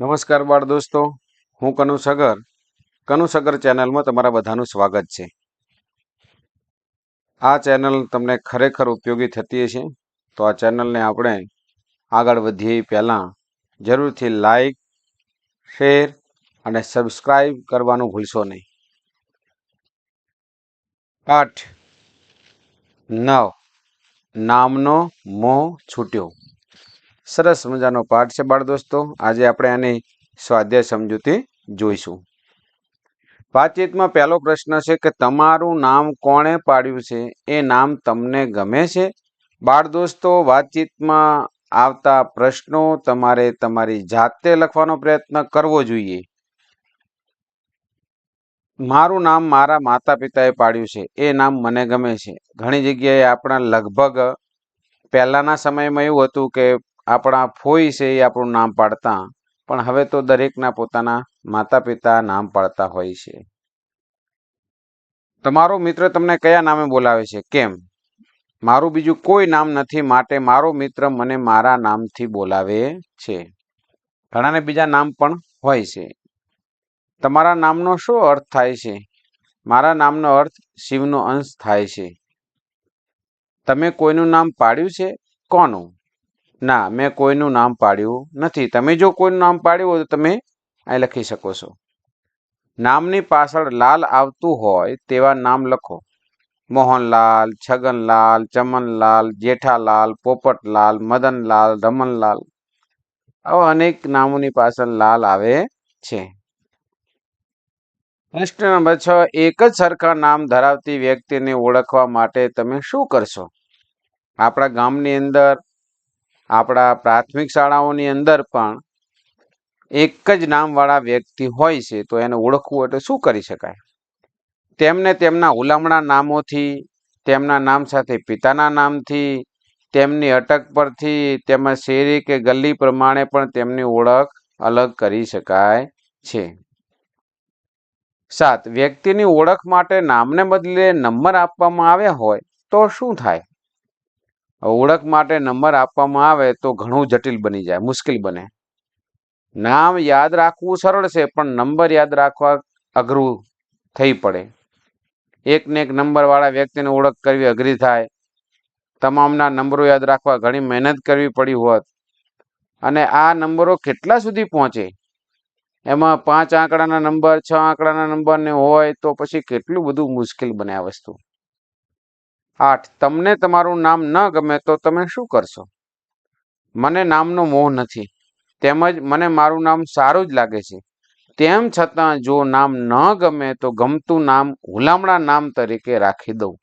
નમસ્કાર બાળ દોસ્તો, હું કનુ સગર. કનુ સગર ચેનલમાં તમારા બધાનું સ્વાગત છે. આ ચેનલ તમને ખરેખર ઉપયોગી થતી હશે, તો આ ચેનલને આપણે આગળ વધીએ પહેલાં જરૂરથી લાઈક, શેર અને સબસ્ક્રાઈબ કરવાનું ભૂલશો નહીં. આઠ, નવ, નામનો મોહ છૂટ્યો. સરસ મજાનો પાઠ છે બાળ દોસ્તો. આજે આપણે આની સ્વાધ્યાય સમજૂતી જોઈશું. વાતચીતમાં પહેલો પ્રશ્ન છે કે તમારું નામ કોણે પાડ્યું છે? એ નામ તમને ગમે છે? બાળ દોસ્તો, વાતચીતમાં આવતા પ્રશ્નો તમારે તમારી જાતે લખવાનો પ્રયત્ન કરવો જોઈએ. મારું નામ મારા માતા પિતાએ પાડ્યું છે. એ નામ મને ગમે છે. ઘણી જગ્યાએ આપણા લગભગ પહેલાંના સમયમાં એવું હતું કે આપણા ફોઈ છે એ આપણું નામ પાડતા, પણ હવે તો દરેકના પોતાના માતા પિતા નામ પાડતા હોય છે. તમારો મિત્ર તમને કયા નામે બોલાવે છે? કેમ? મારું બીજું કોઈ નામ નથી, માટે મારો મિત્ર મને મારા નામથી બોલાવે છે. ઘણાને બીજા નામ પણ હોય છે. તમારા નામનો શું અર્થ થાય છે? મારા નામનો અર્થ શિવનો અંશ થાય છે. તમે કોઈનું નામ પાડ્યું છે? કોનું? ના, મેં કોઈનું નામ પાડ્યું નથી. તમે જો કોઈનું નામ પાડ્યું હોય તો તમે અહીં લખી શકો છો. નામની પાછળ લાલ આવતું હોય તેવા નામ લખો. મોહનલાલ, છગનલાલ, ચમનલાલ, જેઠાલાલ, પોપટલાલ, મદનલાલ, રમનલાલ. આવા અનેક નામોની પાછળ લાલ આવે છે. પ્રશ્ન નંબર છ, એક જ સરખા નામ ધરાવતી વ્યક્તિને ઓળખવા માટે તમે શું કરશો? આપણા ગામની અંદર આપણા પ્રાથમિક શાળાઓની અંદર પણ એક જ નામવાળા વ્યક્તિ હોય છે, તો એને ઓળખવું એટલે શું કરી શકાય? તેમને તેમના ઉલામણા નામોથી, તેમના નામ સાથે પિતાના નામથી, તેમની અટક પરથી, તેમજ શેરી કે ગલ્લી પ્રમાણે પણ તેમની ઓળખ અલગ કરી શકાય છે. સાત, વ્યક્તિની ઓળખ માટે નામને બદલે નંબર આપવામાં આવ્યા હોય તો શું થાય? ઓળખ માટે નંબર આપવામાં આવે તો ઘણું જટિલ બની જાય, મુશ્કેલ બને. નામ યાદ રાખવું સરળ છે, પણ નંબર યાદ રાખવા અઘરું થઈ પડે. એકને એક નંબરવાળા વ્યક્તિને ઓળખ કરવી અઘરી થાય. તમામના નંબરો યાદ રાખવા ઘણી મહેનત કરવી પડી હોત. અને આ નંબરો કેટલા સુધી પહોંચે? એમાં પાંચ આંકડાના નંબર, છ આંકડાના નંબર ને હોય તો પછી કેટલું બધું મુશ્કેલ બને આ વસ્તુ. આઠ, તમને તમારું નામ ન ગમે તો તમે શું કરશો? મને નામનો મોહ નથી. તેમજ મને મારું નામ સારું જ લાગે છે. તેમ છતાં જો નામ ન ગમે તો ગમતું નામ હુલામણા નામ તરીકે રાખી દઉં.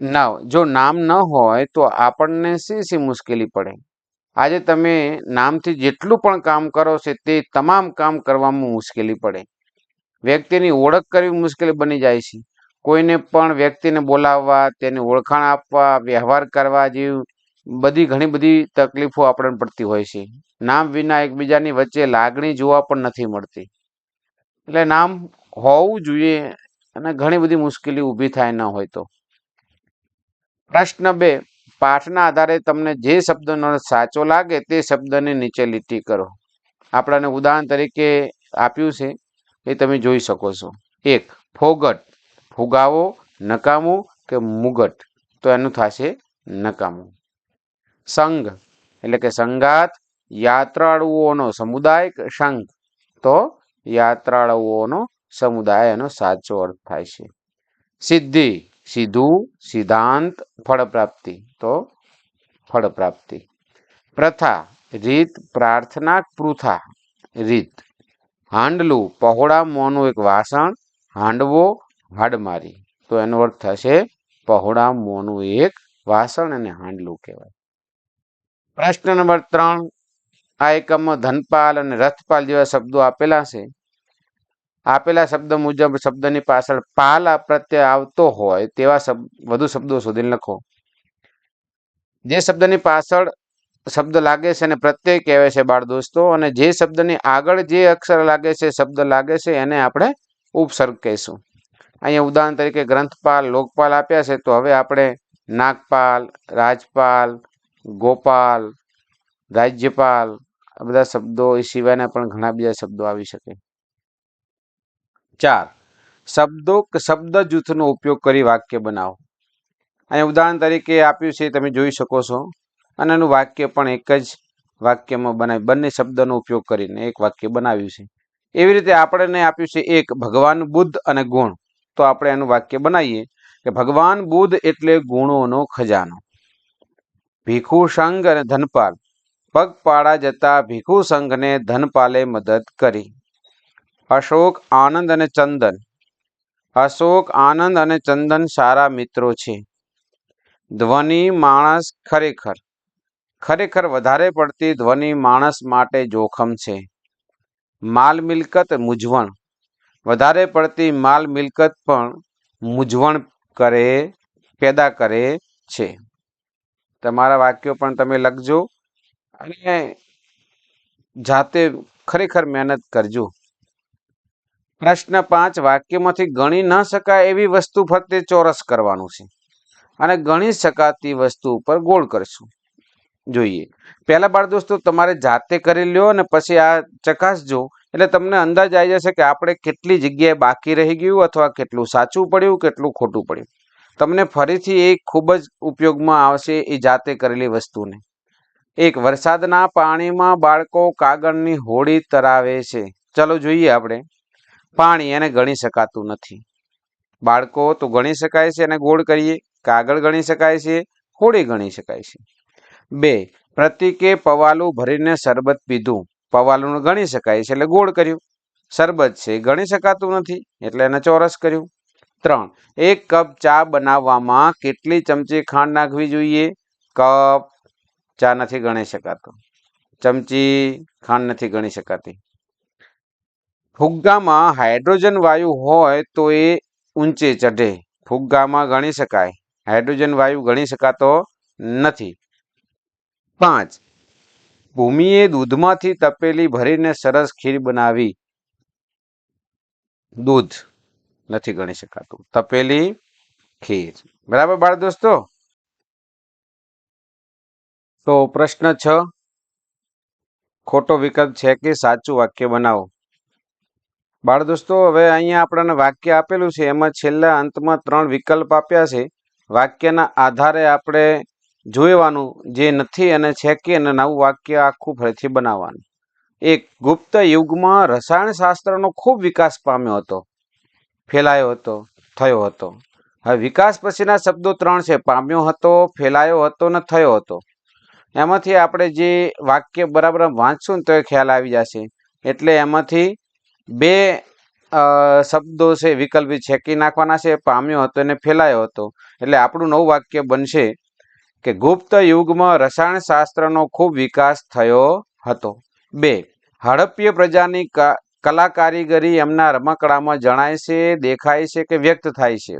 ના જો નામ ન હોય તો આપણને શી શી મુશ્કેલી પડે? આજે તમે નામથી જેટલું પણ કામ કરો છો તે તમામ કામ કરવામાં મુશ્કેલી પડે. વ્યક્તિની ઓળખ કરવી મુશ્કેલી બની જાય છે. કોઈને પણ વ્યક્તિને બોલાવવા, તેની ઓળખાણ આપવા, વ્યવહાર કરવા જેવી બધી ઘણી બધી તકલીફો આપણને પડતી હોય છે. નામ વિના એકબીજાની વચ્ચે લાગણી જોવા પણ નથી મળતી. એટલે નામ હોવું જોઈએ અને ઘણી બધી મુશ્કેલી ઊભી થાય ન હોય તો. પ્રશ્ન બે, પાઠના આધારે તમને જે શબ્દનો સાચો લાગે તે શબ્દને નીચે લીટી કરો. આપણાને ઉદાહરણ તરીકે આપ્યું છે, એ તમે જોઈ શકો છો. એક, ફોગટ. ફુગાવો નકામું કે મુગટ? તો એનું થશે નકામું. સંઘ, એટલે કે સંગાત, યાત્રાળુઓનો સમુદાય સંઘ? તો યાત્રાળુઓનો સમુદાય એનો સાચો અર્થ થાય છે. સિદ્ધિ, સીધું, સિદ્ધાંત ફળ પ્રાપ્તિ તો ફળ પ્રાપ્તિ પ્રથા, રીત, પ્રાર્થના, પૃથા. રીત. હાંડલું, પહોળા મોનું એક વાસણ, હાંડવો હાડમારી તો એનો અર્થ થશે, પહોળા મોનું એક વાસણ અને હાંડલું કહેવાય. પ્રશ્ન નંબર ત્રણ, આ એકમમાં ધનપાલ અને રથપાલ જેવા શબ્દો આપેલા છે. આપેલા શબ્દ મુજબ શબ્દની પાછળ પાલ પ્રત્યય આવતો હોય તેવા વધુ શબ્દો શોધીને લખો. જે શબ્દની પાછળ શબ્દ લાગે છે એને પ્રત્યય કહેવાય છે બાળ દોસ્તો, અને જે શબ્દની આગળ જે અક્ષર લાગે છે, શબ્દ લાગે છે એને આપણે ઉપસર્ગ કહીશું. અહીંયા ઉદાહરણ તરીકે ગ્રંથપાલ, લોકપાલ આપ્યા છે, તો હવે આપણે નાગપાલ, રાજપાલ, ગોપાલ, રાજ્યપાલ, આ બધા શબ્દો એ સિવાયના પણ ઘણા બીજા શબ્દો આવી શકે. ચાર. શબ્દો શબ્દ જૂથનો ઉપયોગ કરી વાક્ય બનાવો. અહીંયા ઉદાહરણ તરીકે આપ્યું છે, તમે જોઈ શકો છો. અને એનું વાક્ય પણ એક જ વાક્યમાં બનાવી બંને શબ્દનો ઉપયોગ કરીને એક વાક્ય બનાવ્યું છે. એવી રીતે આપણને આપ્યું છે એક ભગવાન બુદ્ધ અને ગુણ. તો આપણે એનું વાક્ય બનાવીએ કે ભગવાન બુદ્ધ એટલે ગુણોનો ખજાનો. ભીખુ સંઘ અને ધનપાલ. પગપાળા જતા ભીખુ સંઘને ધનપાલે મદદ કરી. અશોક, આનંદ અને ચંદન. અશોક, આનંદ અને ચંદન સારા મિત્રો છે. ધ્વનિ માણસ ખરેખર. ખરેખર વધારે પડતી ધ્વનિ માણસ માટે જોખમ છે. માલ મિલકત મૂંઝવણ. વધારે પડતી માલ મિલકત પણ મૂંઝવણ કરે, પેદા કરે છે. તમારા વાક્યો પણ તમે લખજો અને જાતે ખરેખર મહેનત કરજો. પ્રશ્ન પાંચ, વાક્યમાંથી ગણી ન શકાય એવી વસ્તુ ફરતે ચોરસ કરવાનું છે. અને ગણી શકાતી વસ્તુ ઉપર ગોળ કરશું. જોઈએ. પહેલા બાળ દોસ્તો, તમારે જાતે કરી લ્યો અને પછી આ ચકાસજો એટલે તમને અંદાજ આવી જશે કે આપણે કેટલી જગ્યાએ બાકી રહી ગયું અથવા કેટલું સાચું પડ્યું, કેટલું ખોટું પડ્યું. તમને ફરીથી એ ખૂબ જ ઉપયોગમાં આવશે એ જાતે કરેલી વસ્તુને. એક વરસાદના પાણીમાં બાળકો કાગળની હોડી તરાવે છે. ચલો જોઈએ આપણે. પાણી એને ગણી શકાતું નથી. બાળકો તો ગણી શકાય છે એને ગોળ કરીએ. કાગળ ગણી શકાય છે, હોડી ગણી શકાય છે. બે, પ્રતિકે પવાલું ભરીને શરબત પીધું. પવાલું ગણી શકાય છે એટલે ગોળ કર્યું. શરબત છે ગણી શકાતું નથી, એટલે એને ચોરસ કર્યું. ત્રણ, એક કપ ચા બનાવવામાં કેટલી ચમચી ખાંડ નાખવી જોઈએ? કપ ચા નથી ગણી શકાતો. ચમચી ખાંડ નથી ગણી શકાતી. ફુગ્ગામાં હાઇડ્રોજન વાયુ હોય તો એ ઊંચે ચઢે. ફુગ્ગામાં ગણી શકાય. હાઇડ્રોજન વાયુ ગણી શકાતો નથી. પાંચ ભૂમિએ દૂધમાંથી તપેલી ભરીને સરસ ખીર બનાવી. દૂધ. નથી ગણી શકાતું. તપેલી ખીર. બરાબર બાળ દોસ્તો? તો પ્રશ્ન છ. ખોટો વિકલ્પ છે કે સાચું વાક્ય બનાવો? બાળ દોસ્તો, હવે અહીંયા આપણને વાક્ય આપેલું છે. એમાં છેલ્લા અંતમાં ત્રણ વિકલ્પ આપ્યા છે. વાક્યના આધારે આપણે જોવાનું જે નથી અને છે કે અને નવું વાક્ય આખું ફરીથી બનાવવાનું. એક ગુપ્ત યુગમાં રસાયણશાસ્ત્રનો ખૂબ વિકાસ પામ્યો હતો. ફેલાયો હતો, થયો હતો. હવે વિકાસ પછીના શબ્દો ત્રણ છે. પામ્યો હતો, ફેલાયો હતો ને થયો હતો. એમાંથી આપણે જે વાક્ય બરાબર વાંચશું ને તો એ ખ્યાલ આવી જશે. એટલે એમાંથી બે શબ્દો છે વિકલ્પી છેકી નાખવાના છે. પામ્યો હતો અને ફેલાયો હતો. એટલે આપણું નવું વાક્ય બનશે. કે ગુપ્ત યુગમાં રસાયણશાસ્ત્રનો ખૂબ વિકાસ થયો હતો. બે હડપ્ય પ્રજાની કલા કારીગરી એમના રમકડામાં જણાય છે, દેખાય છે કે વ્યક્ત થાય છે?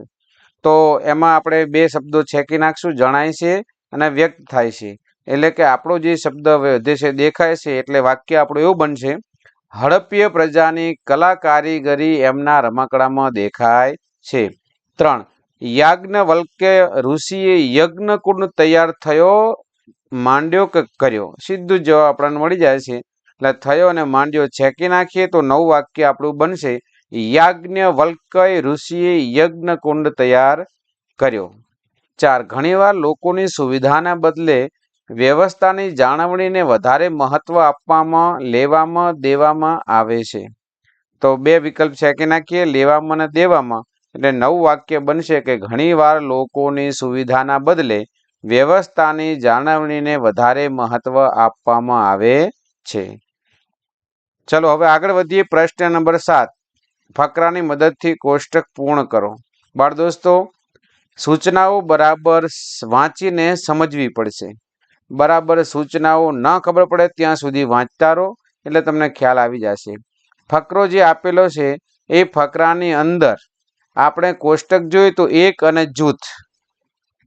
તો એમાં આપણે બે શબ્દો છેકી નાખશું, જણાય છે અને વ્યક્ત થાય છે. એટલે કે આપણો જે શબ્દ વધે છે, દેખાય છે, એટલે વાક્ય આપણું એવું બનશે. હડપ્ય પ્રજાની કલા કારીગરી એમના રમકડામાં દેખાય છે. ત્રણ યાજ્ઞવલ્કે ઋષિએ યજ્ઞ કુંડ તૈયાર થયો, માંડ્યો કે, કર્યો. સીધું જવાબ આપણને મળી જાય છે. એટલે થયો અને માંડ્યો છેકી નાખીએ તો નવું વાક્ય આપણું બનશે. યાજ્ઞવલ્કય ઋષિએ યજ્ઞ કુંડ તૈયાર કર્યો. ચાર, ઘણીવાર લોકોની સુવિધાના બદલે વ્યવસ્થાની જાળવણીને વધારે મહત્વ આપવામાં, લેવામાં, દેવામાં આવે છે. તો બે વિકલ્પ છેકી નાખીએ, લેવામાં અને દેવામાં. એટલે નવું વાક્ય બનશે કે ઘણીવાર લોકોની સુવિધાના બદલે વ્યવસ્થાની જાળવણીને વધારે મહત્વ આપવામાં આવે છે. ચલો, હવે આગળ વધીએ પ્રશ્ન નંબર સાત. ફકરાની મદદથી કોષ્ટક પૂર્ણ કરો. બાળ દોસ્તો, સૂચનાઓ બરાબર વાંચીને સમજવી પડશે. બરાબર સૂચનાઓ ન ખબર પડે ત્યાં સુધી વાંચતા રહો એટલે તમને ખ્યાલ આવી જશે. ફકરો જે આપેલો છે, એ ફકરાની અંદર આપણે કોષ્ટક જોઈએ તો એક અને જૂથ.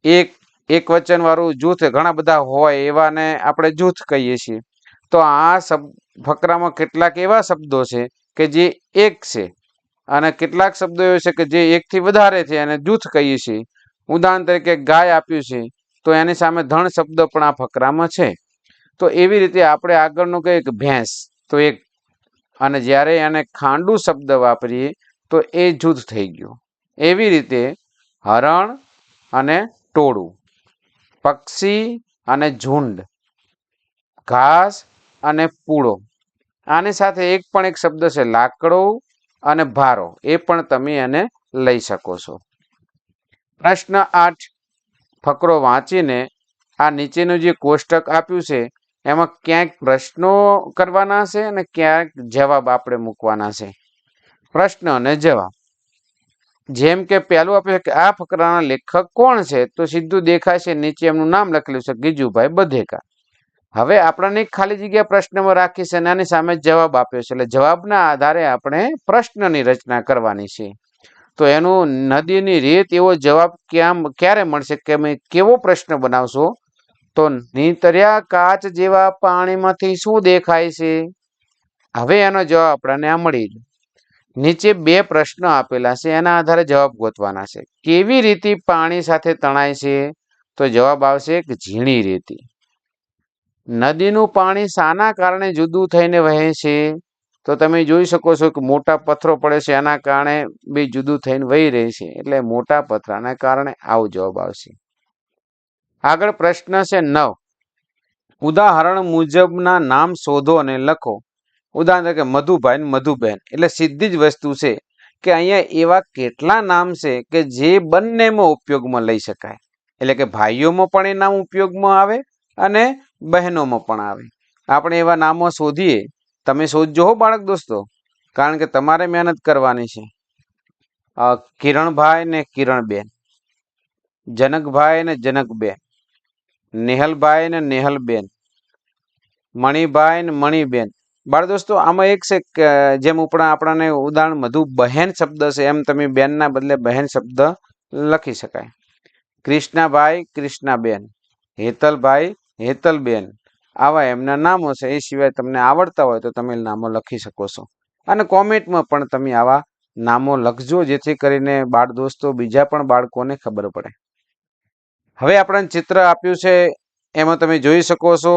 એક એક વચન વાળું જૂથ ઘણા બધા હોય એવાને આપણે જૂથ કહીએ છીએ. તો આ શબ્દ ફકરામાં કેટલાક એવા શબ્દો છે કે જે એક છે. અને કેટલાક શબ્દો એવા છે કે જે એકથી વધારે છે અને જૂથ કહીએ છીએ. ઉદાહરણ તરીકે ગાય આપ્યું છે, તો એની સામે ધણ શબ્દ પણ આ ફકરામાં છે. તો એવી રીતે આપણે આગળનું કહીએ કે ભેંસ, તો એક. અને જ્યારે એને ખાંડુ શબ્દ વાપરીએ તો એ જૂથ થઈ ગયું. એવી રીતે હરણ અને ટોળું, પક્ષી અને ઝુંડ, ઘાસ અને પૂળો. આની સાથે એક પણ એક શબ્દ છે, લાકડો અને ભારો. એ પણ તમે એને લઈ શકો છો. પ્રશ્ન આઠ, ફકરો વાંચીને આ નીચેનું જે કોષ્ટક આપ્યું છે, એમાં ક્યાંક પ્રશ્નો કરવાના છે અને ક્યાંક જવાબ આપણે મૂકવાના છે? પ્રશ્ન અને જવાબ. જેમ કે પહેલું આપ્યું કે આ ફકરાના લેખક કોણ છે? તો સીધું દેખાય છે નીચે એમનું નામ લખેલું છે, ગીજુભાઈ બધેકા. હવે આપણને ખાલી જગ્યા પ્રશ્નમાં રાખી છે અને સામે જવાબ આપ્યો છે. એટલે જવાબના આધારે આપણે પ્રશ્નની રચના કરવાની છે. તો એનું નદીની રીત એવો જવાબ ક્યાં ક્યારે મળશે? કે અમે કેવો પ્રશ્ન બનાવશો? તો નીતર્યા કાચ જેવા પાણીમાંથી શું દેખાય છે? હવે એનો જવાબ આપણને આ મળી ગયો. નીચે બે પ્રશ્ન આપેલા છે. એના આધારે જવાબ ગોતવાના છે. કેવી રીતે પાણી સાથે તણાય છે? તો જવાબ આવશે કે ઝીણી રેતી. નદીનું પાણી શાના કારણે જુદું થઈને વહે છે? તો તમે જોઈ શકો છો કે મોટા પથ્થરો પડે છે. એના કારણે બે જુદું થઈને વહી રહે છે. એટલે મોટા પથરાના કારણે આવો જવાબ આવશે. આગળ પ્રશ્ન છે નવ. ઉદાહરણ મુજબના નામ શોધો અને લખો. ઉદાહરણ તરીકે મધુભાઈ મધુબેન, એટલે સીધી જ વસ્તુ છે કે અહીંયા એવા કેટલા નામ છે કે જે બંનેમાં ઉપયોગમાં લઈ શકાય. એટલે કે ભાઈઓમાં પણ એ નામ ઉપયોગમાં આવે અને બહેનોમાં પણ આવે. આપણે એવા નામો શોધીએ. તમે શોધજો હો બાળક દોસ્તો, કારણ કે તમારે મહેનત કરવાની છે. કિરણભાઈ ને કિરણબેન, જનકભાઈ ને જનકબેન, નેહલભાઈ ને નેહલબેન, મણિભાઈ ને મણિબેન બાળ દોસ્તો, આમાં એક છે જેમ ઉપરા આપણને ઉદાહરણ મધુ બહેન શબ્દ છે, એમ તમે બેનના બદલે બહેન શબ્દ લખી શકાય. કૃષ્ણાભાઈ, કૃષ્ણાબેન, હેતલભાઈ, હેતલબેન આવા એમના નામો છે, એ સિવાય તમને આવડતા હોય તો તમે નામો લખી શકો છો. અને કોમેન્ટમાં પણ તમે આવા નામો લખજો, જેથી કરીને બાળ દોસ્તો બીજા પણ બાળકોને ખબર પડે. હવે આપણને ચિત્ર આપ્યું છે, એમાં તમે જોઈ શકો છો,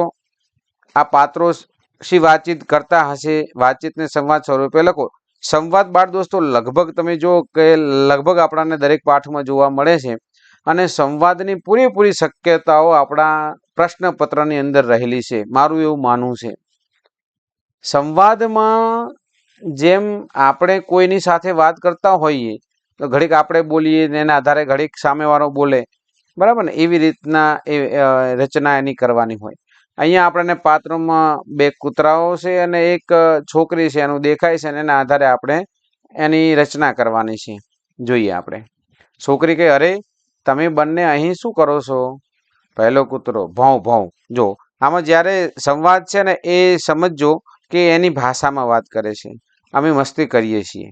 આ પાત્રો શી વાતચીત કરતા હશે, વાતચીતને સંવાદ સ્વરૂપે લખો. સંવાદ બાળ દોસ્તો, લગભગ તમે જો કે લગભગ આપણાને દરેક પાઠમાં જોવા મળે છે અને સંવાદની પૂરેપૂરી શક્યતાઓ આપણા પ્રશ્નપત્રની અંદર રહેલી છે. મારું એવું માનવું છે. સંવાદમાં જેમ આપણે કોઈની સાથે વાત કરતા હોઈએ, તો ઘડીક આપણે બોલીએ ને એના આધારે ઘડીક સામેવાળો બોલે. બરાબર ને? એવી રીતના એ રચના એની કરવાની હોય. અહીંયા આપણને પાત્રમાં બે કૂતરાઓ છે અને એક છોકરી છે. એનું દેખાય છે અને એના આધારે આપણે એની રચના કરવાની છે. જોઈએ આપણે. છોકરી કહે, અરે, તમે બંને અહીં શું કરો છો? પહેલો કૂતરો ભોં ભોં જો, આમાં જ્યારે સંવાદ છે ને એ સમજજો કે એની ભાષામાં વાત કરે છે. અમે મસ્તી કરીએ છીએ.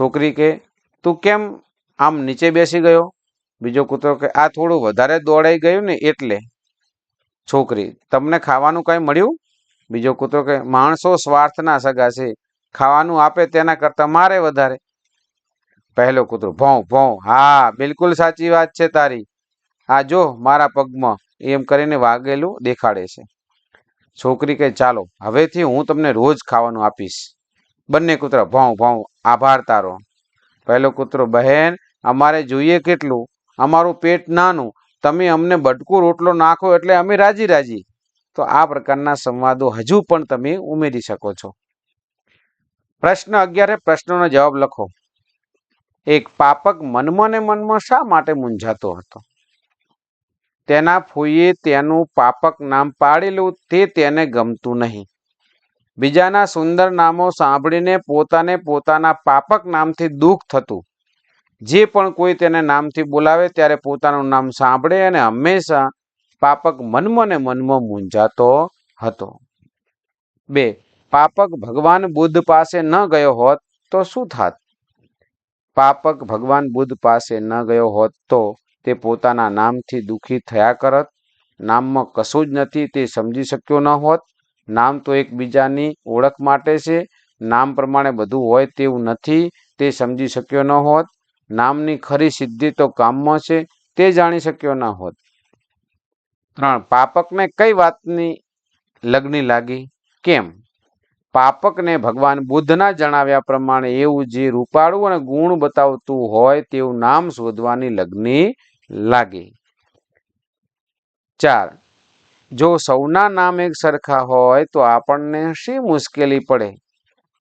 છોકરી કે તું કેમ આમ નીચે બેસી ગયો? બીજો કૂતરો કે આ થોડું વધારે દોડાઈ ગયું ને એટલે. છોકરી, તમને ખાવાનું કંઈ મળ્યું? બીજો કૂતરો કે માણસો સ્વાર્થના સગા છે. ખાવાનું આપે તેના કરતાં મારે વધારે. પહેલો કૂતરો, ભોં ભોં. હા, બિલકુલ સાચી વાત છે તારી. આ જો, મારા પગમાં. એમ કરીને વાગેલું દેખાડે છે. છોકરી કે ચાલો, હવેથી હું તમને રોજ ખાવાનું આપીશ. બંને કૂતરા, ભોં ભોં, આભાર તારો. પહેલો કૂતરો, બહેન, અમારે જોઈએ કેટલું? અમારું પેટ નાનું. તમે અમને બટકું રોટલો નાખો એટલે અમે રાજી રાજી. તો આ પ્રકારના સંવાદો હજુ પણ તમે ઉમેરી શકો છો. પ્રશ્ન અગિયારે પ્રશ્નોનો જવાબ લખો. એક પાપક મનમાં ને મનમાં શા માટે મૂંઝાતો હતો? તેના ફોઈએ તેનું પાપક નામ પાડેલું તે તેને ગમતું નહીં. બીજાના સુંદર નામો સાંભળીને પોતાને પોતાના પાપક નામથી દુઃખ થતું. જે પણ કોઈ તેને નામથી બોલાવે ત્યારે પોતાનું નામ સાંભળે અને હંમેશા પાપક મનમાં ને મનમાં મૂંઝાતો હતો. બે, પાપક ભગવાન બુદ્ધ પાસે ન ગયો હોત તો શું થાત? પાપક ભગવાન બુદ્ધ પાસે ન ગયો હોત તો તે પોતાના નામથી દુઃખી થયા કરત. નામમાં કશું જ નથી, તે સમજી શક્યો ન હોત. નામ તો એકબીજાની ઓળખ માટે છે. નામ પ્રમાણે બધું હોય તેવું નથી, તે સમજી શક્યો ન હોત. નામની ખરી સિદ્ધિ તો કામમાં છે, તે જાણી શક્યો ન હોત. ત્રણ, પાપકને કઈ વાતની લગ્ની લાગી? કેમ? પાપકને ભગવાન બુદ્ધના જણાવ્યા પ્રમાણે એવું જે રૂપાળું અને ગુણ બતાવતું હોય તેવું નામ શોધવાની લગ્ની લાગી. ચાર, જો સૌના નામ એક સરખા હોય તો આપણને શી મુશ્કેલી પડે?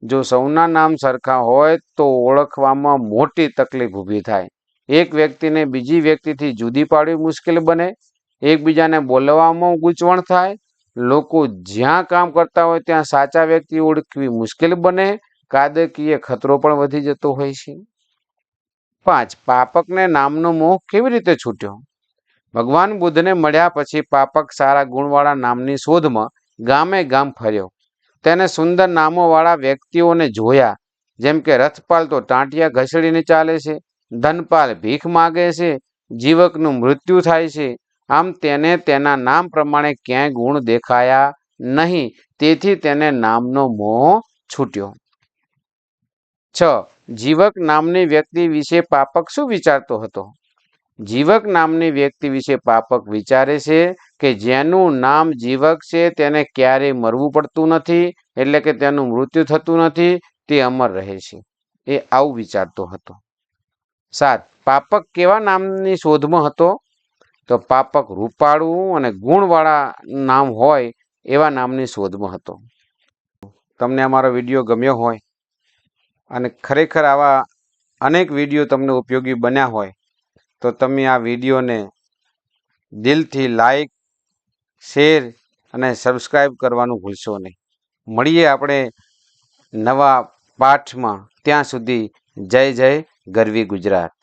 જો સૌના નામ સરખા હોય તો ઓળખવામાં મોટી તકલીફ ઊભી થાય. એક વ્યક્તિને બીજી વ્યક્તિથી જુદી પાડવી મુશ્કેલ બને. એકબીજાને બોલવામાં ગૂંચવણ થાય. લોકો જ્યાં કામ કરતા હોય ત્યાં સાચા વ્યક્તિ ઓળખવી મુશ્કેલ બને. કાયદેકીય ખતરો પણ વધી જતો હોય છે. પાંચ, પાપકને નામનો મોહ કેવી રીતે છૂટ્યો? ભગવાન બુદ્ધને મળ્યા પછી પાપક સારા ગુણવાળા નામની શોધમાં ગામે ગામ ફર્યો. તેને સુંદર નામોવાળા વ્યક્તિઓને જોયા. જેમ કે રથપાલ તો ટાંટિયા ઘસડીને ચાલે છે, ધનપાલ ભીખ માગે છે, જીવકનું મૃત્યુ થાય છે. આમ તેને તેના નામ પ્રમાણે ક્યાંય ગુણ દેખાયા નહીં. તેથી તેને નામનો મોહ છૂટ્યો. છ. જીવક નામની વ્યક્તિ વિશે પાપક શું વિચારતો હતો? જીવક નામની વ્યક્તિ વિશે પાપક વિચારે છે કે જેનું નામ જીવક છે તેને ક્યારેય મરવું પડતું નથી, એટલે કે તેનું મૃત્યુ થતું નથી, તે અમર રહે છે. એ આવું વિચારતો હતો. સાત, પાપક કેવા નામની શોધમાં હતો? તો પાપક રૂપાળું અને ગુણવાળા નામ હોય એવા નામની શોધમાં હતો. તમને અમારો વીડિયો ગમ્યો હોય અને ખરેખર આવા અનેક વીડિયો તમને ઉપયોગી બન્યા હોય તો તમે આ વિડીયોને દિલથી લાઈક શેર અને સબસ્ક્રાઈબ કરવાનું ભૂલશો નહીં. મળીએ આપણે નવા પાઠમાં. ત્યાં સુધી જય જય ગરવી ગુજરાત.